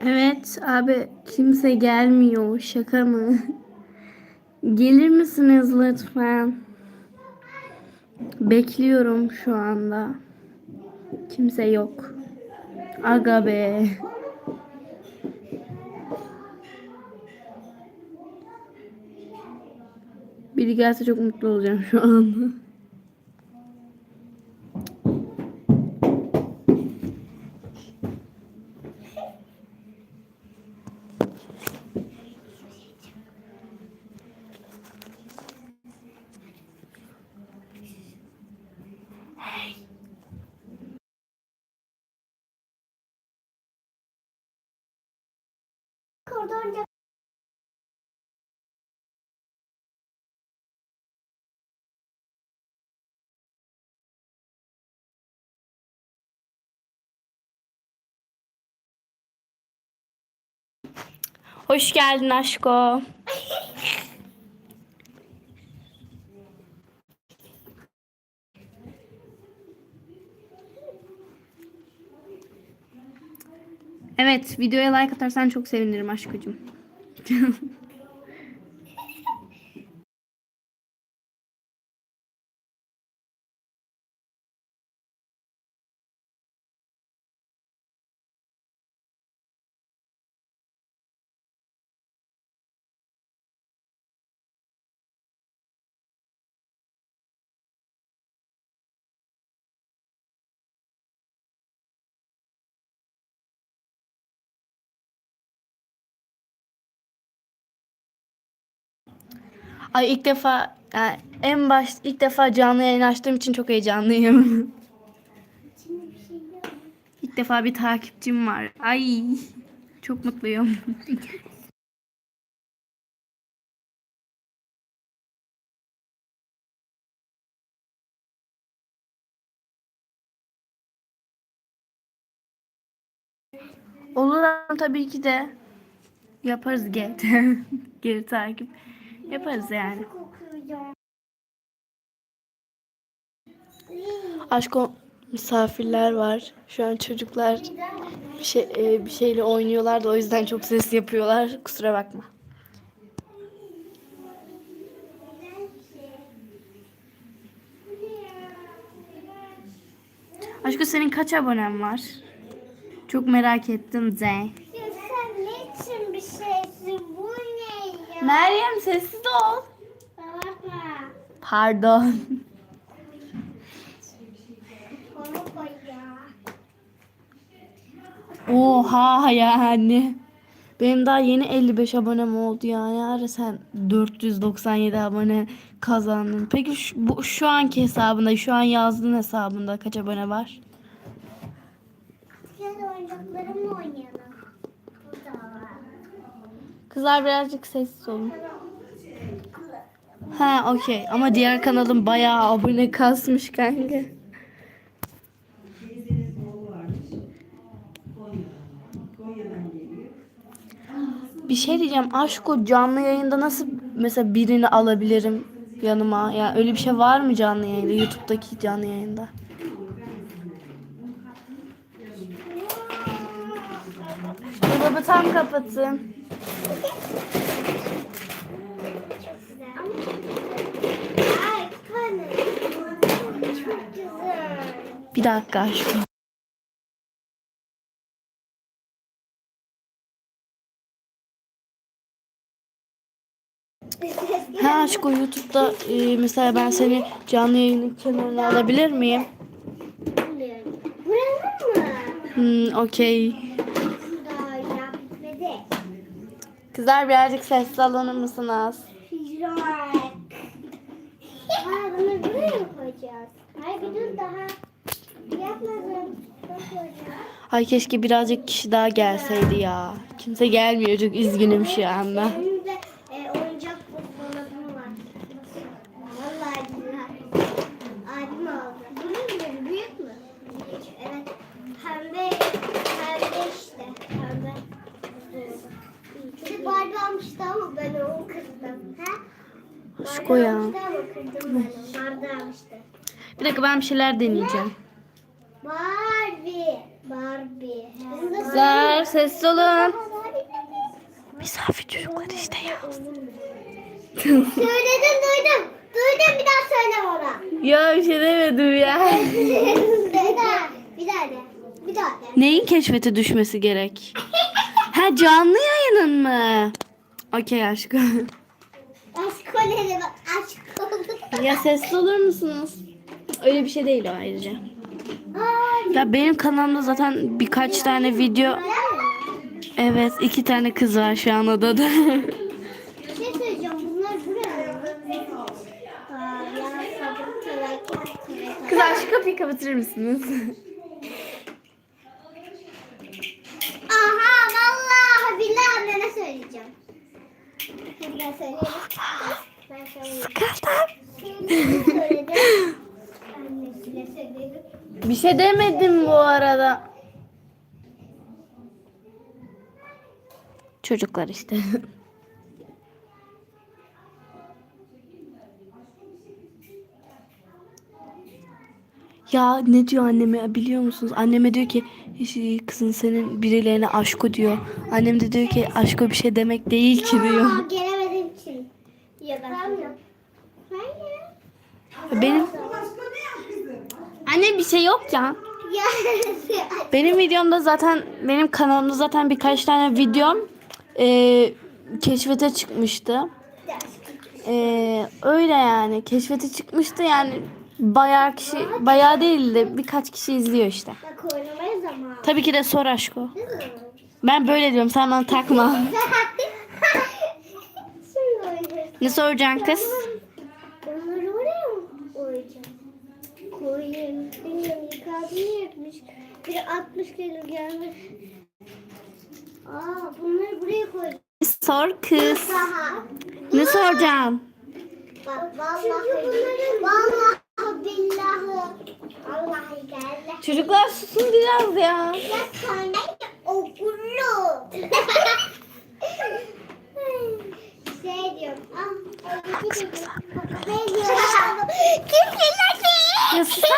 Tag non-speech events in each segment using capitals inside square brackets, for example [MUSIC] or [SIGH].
Evet abi kimse gelmiyor. Şaka mı? Gelir misiniz lütfen? Bekliyorum şu anda. Kimse yok. Aga be. Biri gelse çok mutlu olacağım şu anda. Hoş geldin aşko. Evet, videoya like atarsan çok sevinirim aşkıcım. [LAUGHS] Ay ilk defa yani en baş ilk defa canlı yayın açtığım için çok heyecanlıyım. [LAUGHS] ilk defa bir takipçim var. Ay çok mutluyum. [LAUGHS] Olur tabii ki de yaparız geri, [LAUGHS] geri takip. Yaparız yani. Kokuyor. Aşko misafirler var. Şu an çocuklar bir şey e, bir şeyle oynuyorlar da o yüzden çok ses yapıyorlar. Kusura bakma. Aşko senin kaç abonen var? Çok merak ettim Z. Ya sen ne için bir şeysin? Meryem sessiz ol. Pardon. Oha yani. Benim daha yeni 55 abonem oldu yani. Ara sen 497 abone kazandın. Peki şu, bu, şu anki hesabında, şu an yazdığın hesabında kaç abone var? Gel oyuncaklarımla oynayalım. Burada var. Kızlar birazcık sessiz olun. Ha okey ama diğer kanalım bayağı abone kasmış kanka. Bir şey diyeceğim. Aşko canlı yayında nasıl mesela birini alabilirim yanıma? Yani öyle bir şey var mı canlı yayında? YouTube'daki canlı yayında. Dolabı tam kapatın. Bir dakika aşkım. Ha aşkım YouTube'da e, mesela ben seni canlı yayının kenarına alabilir miyim? Buranın mı? Hmm, okey. Daha ya bitmedi. Kızlar birazcık sessiz alınır mısınız? Yok. Ha bunu buraya mı koyacağız? Ay bir dur daha. Yapmadım. Ay keşke birazcık kişi daha gelseydi ya. Kimse gelmiyor çok üzgünüm şu anda. Benim de e, oyuncak dolabım var. Vallahi billahi. Abim aldı. Bunun mu? Büyük mü? Büyük. Evet. Pembe. Pembe işte. Pembe. Bir Barbie almıştı ama ben onu kırdım. Ha? Aşko ya. almıştı ama kırdım ben onu. Barbie almıştı. Bir dakika ben bir şeyler deneyeceğim. Barbie. Barbie. sessiz olun. Misafir çocuklar işte ya. Söyledim duydum. Duydum bir daha söyle ona. Ya bir şey demedim ya. [LAUGHS] bir daha. Bir daha de. Bir daha de. Neyin keşfete düşmesi gerek? Ha canlı yayının mı? Okey aşkım. Aşk kolleri bak. Aşk oldu. Ya sessiz olur musunuz? Öyle bir şey değil o ayrıca. Ya benim kanalımda zaten birkaç tane video Evet iki tane kız var şu an odada. Bir şey söyleyeceğim. Bunlar buraya mı? Kızlar şu kapıyı kapatır mısınız? Aha vallahi billahi annene söyleyeceğim. Hadi ben söyleyeyim. Ben söyleyeyim. Söyledim. Bir şey demedim bu arada. Çocuklar işte. [LAUGHS] Ya ne diyor anneme biliyor musunuz? Anneme diyor ki "Şey, kızın senin birilerine aşko diyor. Annem de diyor ki aşko bir şey demek değil ki diyor. Aa, gelemediğim için. Ya ben Hayır. Benim Anne bir şey yok ya. [LAUGHS] Benim videomda zaten benim kanalımda zaten birkaç tane videom e, keşfete çıkmıştı. E, öyle yani keşfete çıkmıştı yani bayağı kişi bayağı değil de birkaç kişi izliyor işte. Tabii ki de sor aşko. Ben böyle diyorum sen bana takma. [LAUGHS] Ne soracaksın kız? Onları oraya mı koyacağım? Koyayım. Bilmiyorum yıkadım yetmiş. Biri 60 kilo gelmiş. Aa bunları buraya koyacağım. Sor kız. Daha. Ne soracaksın? Bak vallahi vallahi billahi. Vallahi geldi. Çocuklar susun biraz ya. Ya sonra okullu. [LAUGHS] şey diyorum. Ah. Ne diyorum? Kim kirletti? Ya susar?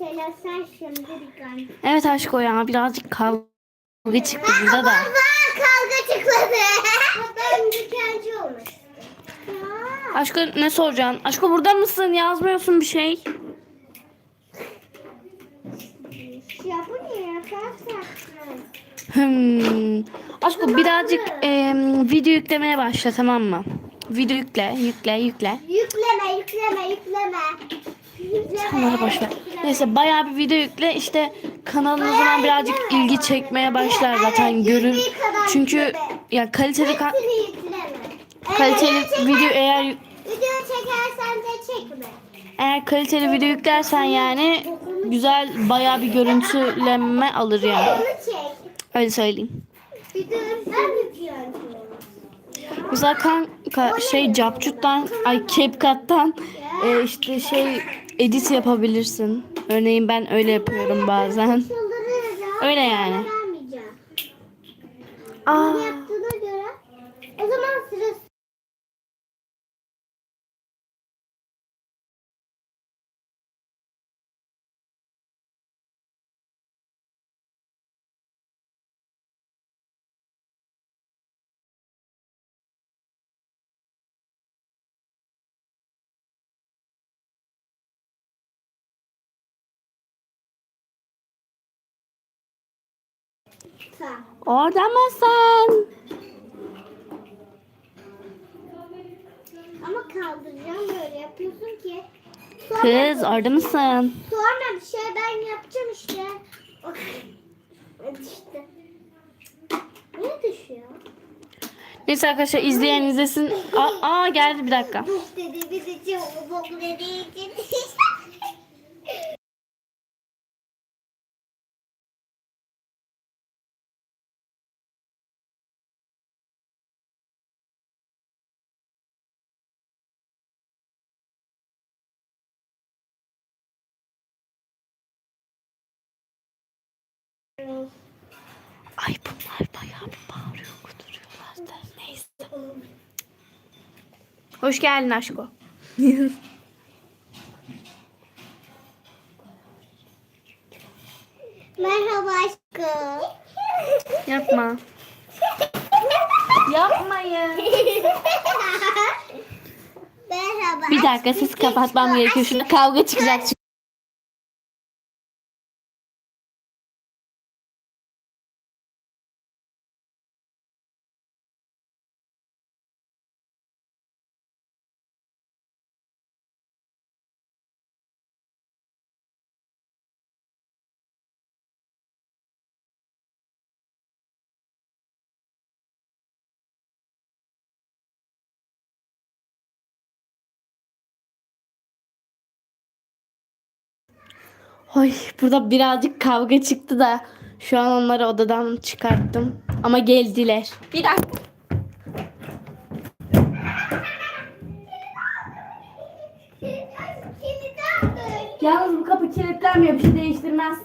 Mesela sen şimdi bir kan. Evet aşko ya birazcık kavga çıktı burada da. Baba kavga çıkladı. Hatta mükemmel olmuş. Aşko ne soracaksın? Aşko burada mısın? Yazmıyorsun bir şey. Ya bu ne ya? Hmm. Aşko birazcık em, video yüklemeye başla tamam mı? Video yükle, yükle, yükle. Yükleme, yükleme, yükleme. Onları boş ver. Neyse bayağı bir video yükle işte zaman birazcık ilgi çekmeye başlar zaten görür. Çünkü ya kaliteli ka- kaliteli Video eğer Video çekersen de çekme. eğer kaliteli video yüklersen yani güzel bayağı bir görüntüleme alır yani. Öyle söyleyeyim. Mesela kanka şey Capcut'tan ay CapCut'tan e, işte şey edit yapabilirsin. Örneğin ben öyle yapıyorum bazen. Öyle yani. Aa, Bunu yaptığına göre o zaman sırası. Tamam. Orada mısın? Ama kaldıracağım böyle yapıyorsun ki. Sonra, Kız orada mısın? sonra bir şey ben yapacağım işte. İşte. Ne düşüyor? Neyse arkadaşlar izleyen izlesin. Aa, aa geldi bir dakika. Dedi de çok dediği [LAUGHS] Hoş geldin aşko. [LAUGHS] Merhaba aşkım. Yapma. [LAUGHS] Yapmayın. [LAUGHS] Merhaba. Bir dakika siz kapatmam gerekiyor. Şurada kavga çıkacak. Ay burada birazcık kavga çıktı da şu an onları odadan çıkarttım. Ama geldiler. Bir dakika. Yalnız bu kapı kilitlenmiyor. Bir şey değiştirmez.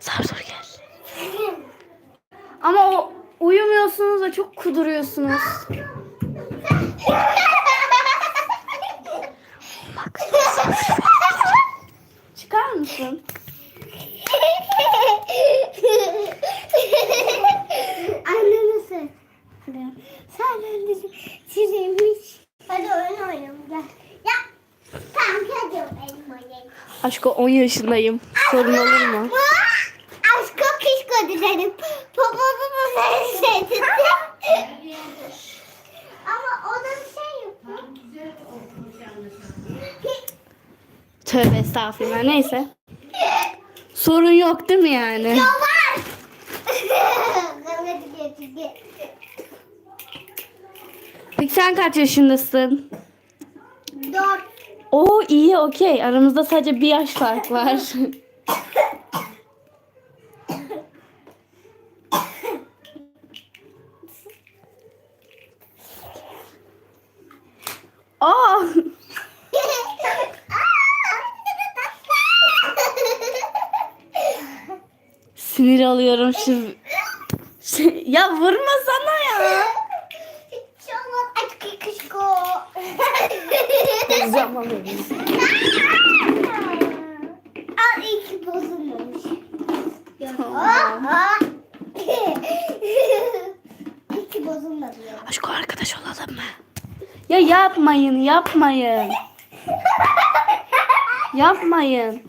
Zar zor geldi. Ama o uyumuyorsunuz da çok kuduruyorsunuz. Çıkar mısın? Anne nasıl? Sen öndesin. Çizilmiş. Hadi oyun oynayalım gel. Ya. Tamam hadi oyun oynayalım. Aşko 10 yaşındayım. Sorun olur mu? Aşkı kışkı dedim. Popozu da seni sevdim. Ama o da bir şey yok. Tövbe estağfurullah. Neyse. Sorun yok değil mi yani? Var. [LAUGHS] Gel. Peki sen kaç yaşındasın? Dört. Oo iyi okey. Aramızda sadece bir yaş fark var. [LAUGHS] Aa! Şu. Şey- [LAUGHS] ya vurma sana ya. Zaman Al iyi ki bozulmamış. Tamam. Aa. İyi ki bozulmadı ya. Aşko arkadaş olalım mı? Ya yapmayın, yapmayın. [LAUGHS] Yapmayın.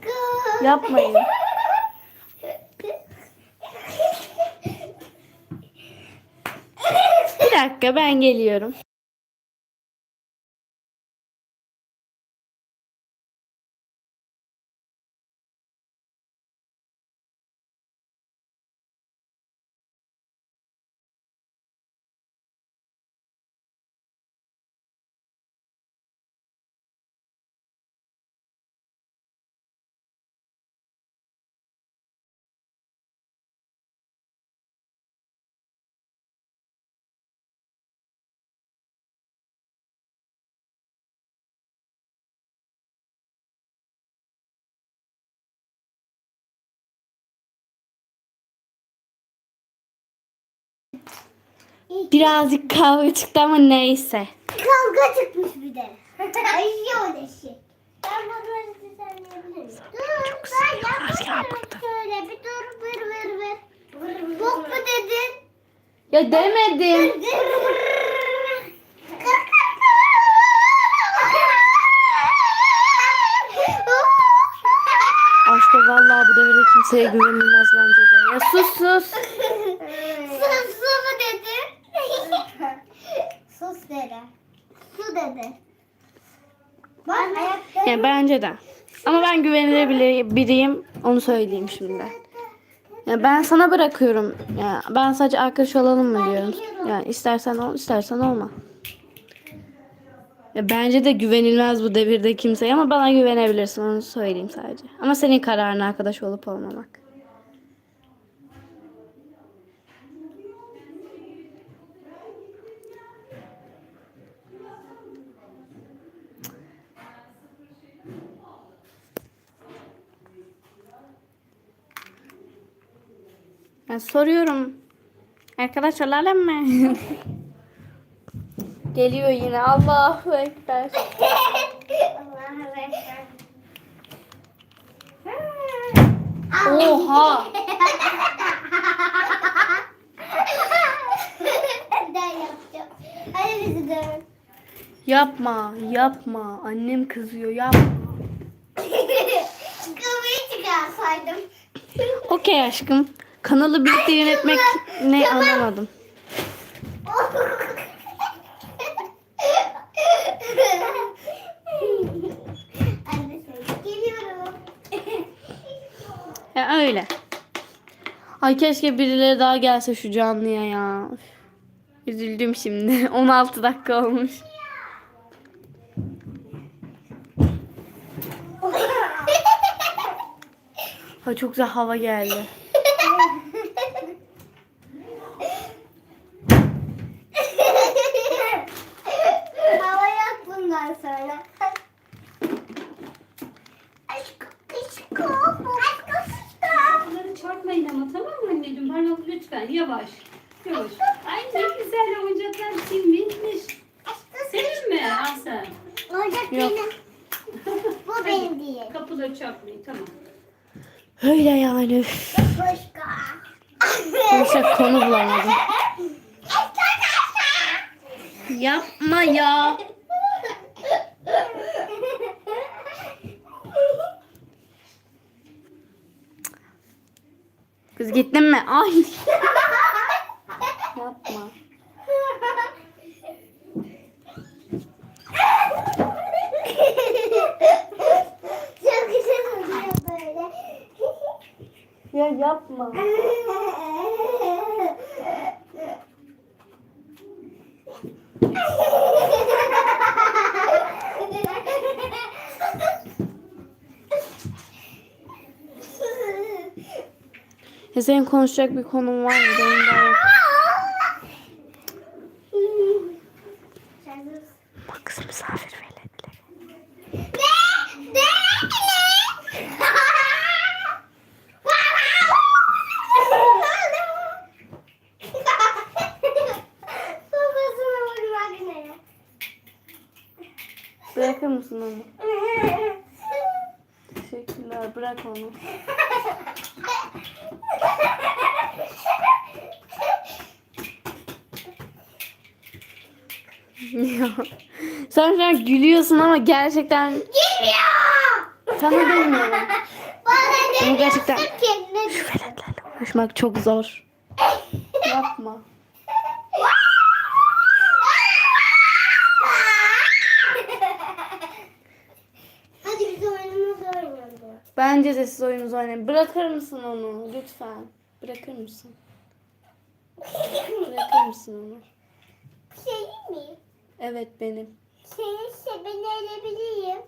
Yapmayın. Dakika ben geliyorum. Birazcık kavga çıktı ama neyse. Kavga çıkmış bir de. [LAUGHS] Ay öyle şey. Ben bunları düzenleyebilir miyim? Dur, Çok ben yapmadım. Şöyle bir dur, ver ver ver. Bok mu dedin? Ya demedim. Aşko vallahi bu devirde kimseye güvenilmez bence de. Ya sus sus. Sus su mu dedi? Sus dedi. Su dedi. Bak ayakları. Ya bence de. Ama ben güvenilebilir biriyim. Onu söyleyeyim şimdi. Ya ben sana bırakıyorum. Ya ben sadece arkadaş olalım mı diyorum. Yani istersen ol, istersen olma. Ya bence de güvenilmez bu devirde kimseye ama bana güvenebilirsin onu söyleyeyim sadece. Ama senin kararın arkadaş olup olmamak. Ben soruyorum. Arkadaşlar alalım mı? [LAUGHS] Geliyor yine. Allahu Ekber. Allah'a emanet. Oha. Ben yapacağım. Hadi bizi dövün. Yapma, yapma. Annem kızıyor. Yapma. Kafayı çıkarsaydım. Okey aşkım. Kanalı birlikte yönetmek ne anlamadım. Ya öyle. Ay keşke birileri daha gelse şu canlıya ya. Üzüldüm şimdi. [LAUGHS] 16 dakika olmuş. [LAUGHS] Ha çok güzel hava geldi. Hava yok bundan sonra. Aşkım, aşkım, aşkım, aşkım. Bunları çarpmayın ama tamam mı anneciğim? Parmak lütfen yavaş. Yavaş. Ay ne güzel oyuncaklar kim binmiş. Senin mi Asel? Yok. benim. Bu benim değil. Kapıları çarpmayın tamam. Öyle yani. üf. Başka. Konu bulamadım. Yapma ya. Kız gittin mi? Ay. [LAUGHS] Yapma. Çok güzel oluyor böyle. Ya yapma. [LAUGHS] senin konuşacak bir konun var mı? Benim daha yok. Bak kız misafir veletleri. Ne? Ne? Babasına vurmak ne? Bırakır mısın onu? Teşekkürler. Bırak onu. Ya. Sen şu an gülüyorsun ama gerçekten Geliyor. sana demiyorum. [LAUGHS] Bana Ama gerçekten ne veletlerle uğraşmak çok zor. Yapma. Hadi biz oyunumuzu oynayalım. Bence de siz oyununuzu oynayın. Bırakır mısın onu lütfen? Bırakır mısın? Bırakır mısın onu? Şey mi? Evet benim. Senin sebeni alabilirim.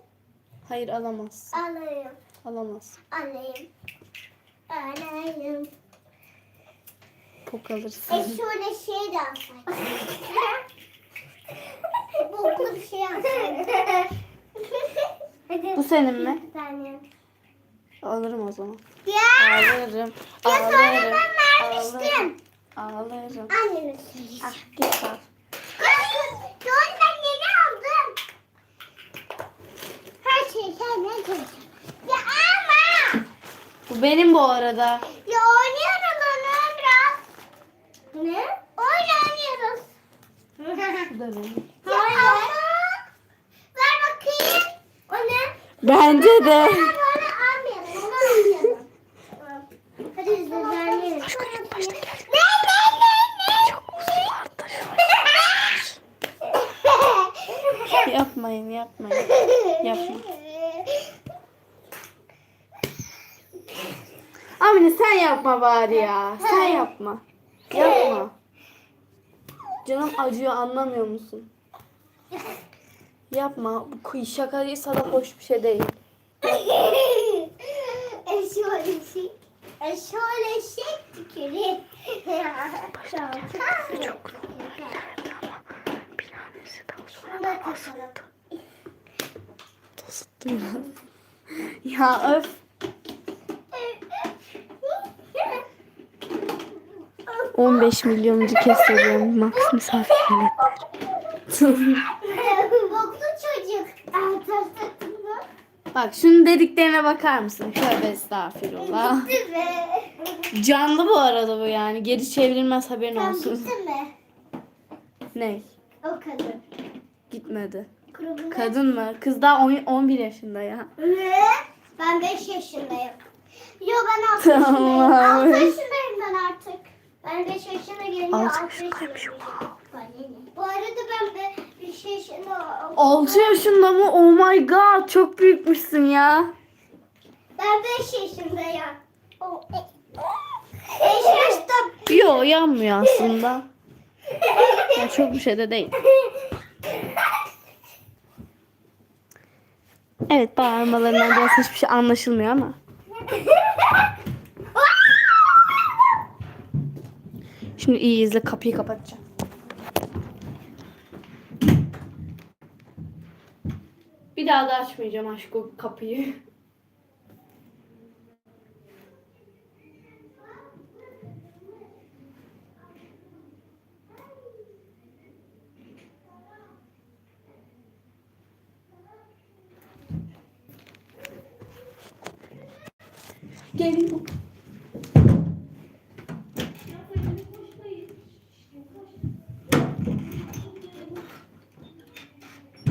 Hayır alamazsın. Alayım. Alamazsın. Alayım. Alayım. Pok E alırsın. şöyle şey de alsaydım. Boklu bir şey alsaydım. Bu senin mi? Bir tane. Alırım o zaman. Ya. Ağlarım. Ya sonra ben vermiştim. Ağlarım. Anneme söyleyeceğim. Ah git al. Ya ama. Bu benim bu arada. Ya oynayalım onu biraz. Ne? Oynayalım. Bu da benim. Ver bakayım. O ne? Bence de. Onu almayalım. Onu almayalım. Hadi biz de vermeyelim. Ne ne ne ne? Çok uzaklarda [LAUGHS] Yapmayın yapmayın. Amine sen yapma bari ya. Sen yapma. Yapma. Canım acıyor anlamıyor musun? Yapma. Bu kuy- şakaysa da hoş bir şey değil. e şöyle şey. E şöyle şey tüküreyim. Çok Bir tanesi daha sonra Bunu da kapatalım. Ya öf. 15 milyoncu kez soruyorum. Max misafir? Bak şunun dediklerine bakar mısın? Tövbe estağfirullah. Canlı bu arada bu yani. Geri çevrilmez haberin olsun. gitti mi? Ne? O kadın. Gitmedi. Grubuna. Kadın mı? Kız daha on- 11 yaşında ya. Ne? Ben 5 yaşındayım. Yo ben 6 yaşındayım. Tamam. 6 yaşındayım ben artık. Ben 5 yaşına gelince Altı 6 yaşındayım. Bu arada ben 5 yaşında 6 yaşında mı? Oh my god çok büyükmüşsün ya. Ben 5 yaşındayım. 5 yaşta. Yo yanmıyor aslında. Ya çok bir şey de değil. [LAUGHS] Evet bağırmalarından biraz hiçbir şey anlaşılmıyor ama. Şimdi iyi izle kapıyı kapatacağım. Bir daha da açmayacağım aşk o kapıyı. Geliyor.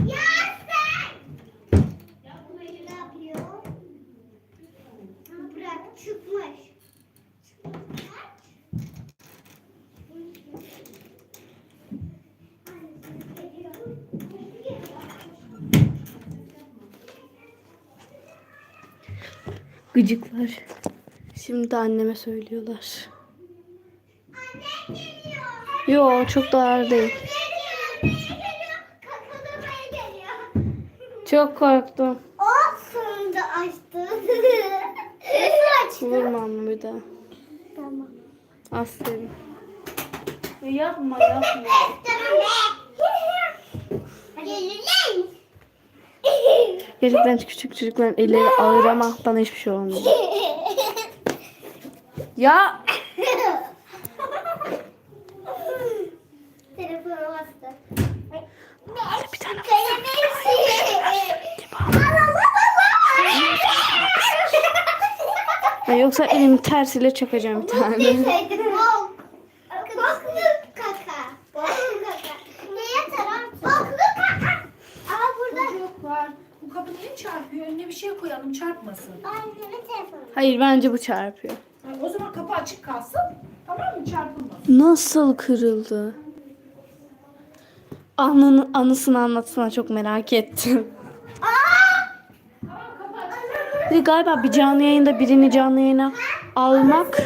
Ya sen! Ne yapıyor? Bırak çıkmış. Gıcıklar. Şimdi de anneme söylüyorlar. Geliyor. Yo çok da ağır değil. Çok korktum. O sonunda açtı. Nasıl açtı? Vurmam bir daha. Tamam. Aferin. Yapma yapma. Gelin. Gerçekten küçük çocukların elleri ağır ama bana hiçbir şey olmuyor. Ya Telefonu bastı. bir tane Ha, yoksa elimi tersiyle çakacağım bir tane. Deseydim bok. Boklu kaka. Boklu kaka. Neye tarar? Boklu kaka. Ama burada Yok var. Bu kapı niye çarpıyor? Önüne bir şey koyalım çarpmasın. annemin telefonu. Hayır bence bu çarpıyor. Ha, O zaman kapı açık kalsın. Tamam mı? Çarpılmasın. Nasıl kırıldı? Anını, anısını anlatsana çok merak ettim. Bir de galiba bir canlı yayında birini canlı yayına almak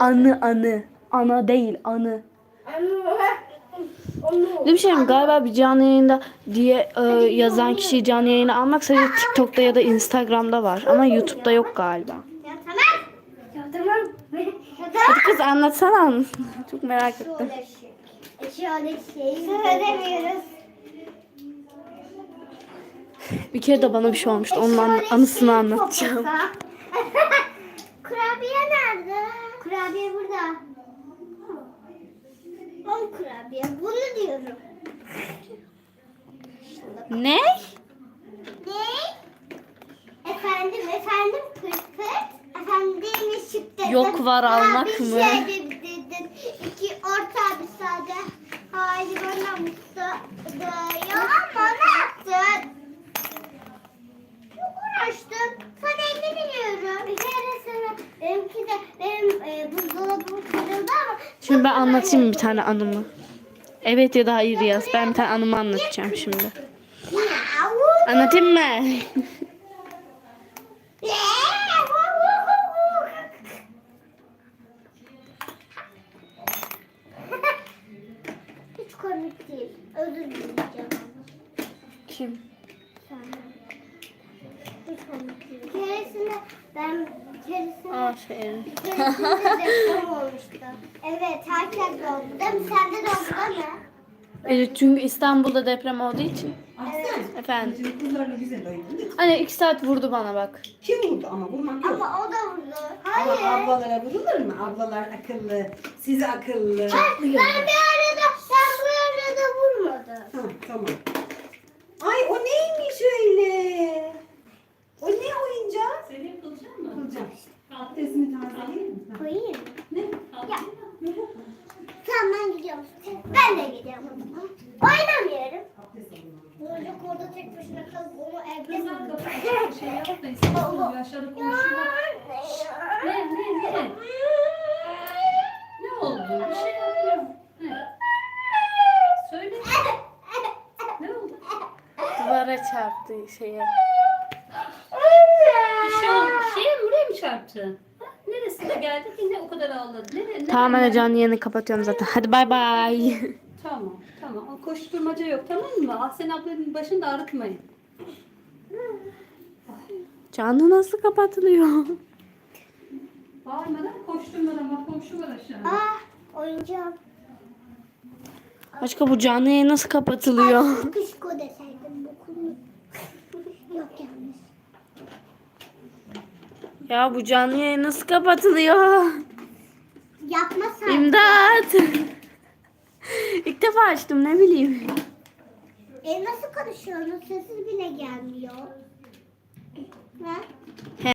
anı anı. Ana değil anı. Ne mi? Galiba bir canlı yayında diye e, yazan kişiyi canlı yayına almak sadece TikTok'ta ya da Instagram'da var. Ama YouTube'da yok galiba. Hadi kız anlatsana. Çok merak ettim. Bir kere de bana bir şey olmuştu. Onun an- anısını anlatacağım. Kurabiye nerede? Kurabiye burada. O kurabiye. Bunu diyorum. Ne? Ne? Efendim, efendim pırt pırt. Efendim dedin. Yok var almak mı? şey de- dedin. İki orta bir sade. Haydi bana mutlu. Ya ama ne yaptın? Çok uğraştım. Sana elini biliyorum. Bir kere sana benimki de benim e, buzdolabım kırıldı ben anlatayım bir tane anımı. Evet ya da hayır yaz. Ben bir tane anımı anlatacağım şimdi. Anlatayım mı? Hiç komik değil. Özür dileyeceğim. Kim? Senden. Hiç komik değil. Bir keresinde ben bir keresinde Aferin. bir keresinde deprem olmuştu. Evet herkes oldu değil mi? Sende de oldu değil mi? Evet, çünkü İstanbul'da deprem olduğu için. Aslan. Efendim. Şimdi kızlarla güzel oynadın. Anne iki saat vurdu bana bak. Kim vurdu ama vurmak yok. Ama o da vurdu. Ama Hayır. ablalara vurulur mu? Ablalar akıllı. Siz akıllı. Ben bir arada, ben bu arada vurmadım. Ha, tamam. Ay o neymiş öyle? O ne oyuncak? Senin kılacak mı? Kılacağım. Abdestini tazeleyeyim mi? Koyayım mı? Ne? Mı? Tamam ben gidiyorum. Ben de gidiyorum. Oynamıyorum. Çocuk orada tek başına kalıp onu evde Kızlar kapatın. Şey istiyorsunuz. Ne? Ne? Ne? Ne oldu? Bir şey yapıyorum. Ne? Söyle. Ne oldu? Duvara çarptı şeye. Şey buraya mı çarptı? Ha? Neresine geldi ki ne o kadar ağladı? Nere, Tamam nereden hadi canlı yayını kapatıyorum zaten. Hadi bay bay. [LAUGHS] Tamam, tamam. O koşturmaca yok tamam mı? Ahsen ablanın başını da ağrıtmayın. Canlı nasıl kapatılıyor? Bağırmadan koşturmadan bak komşu var aşağıda. Ah oyuncağım. Başka bu canlı yayın nasıl kapatılıyor? Kışko deseydim bokunu. [LAUGHS] Yok yalnız. Ya bu canlı yayın nasıl kapatılıyor? Yapmasaydın. İmdat. [LAUGHS] İlk defa açtım ne bileyim. E nasıl konuşuyorsun? Sesi bile gelmiyor. Ha?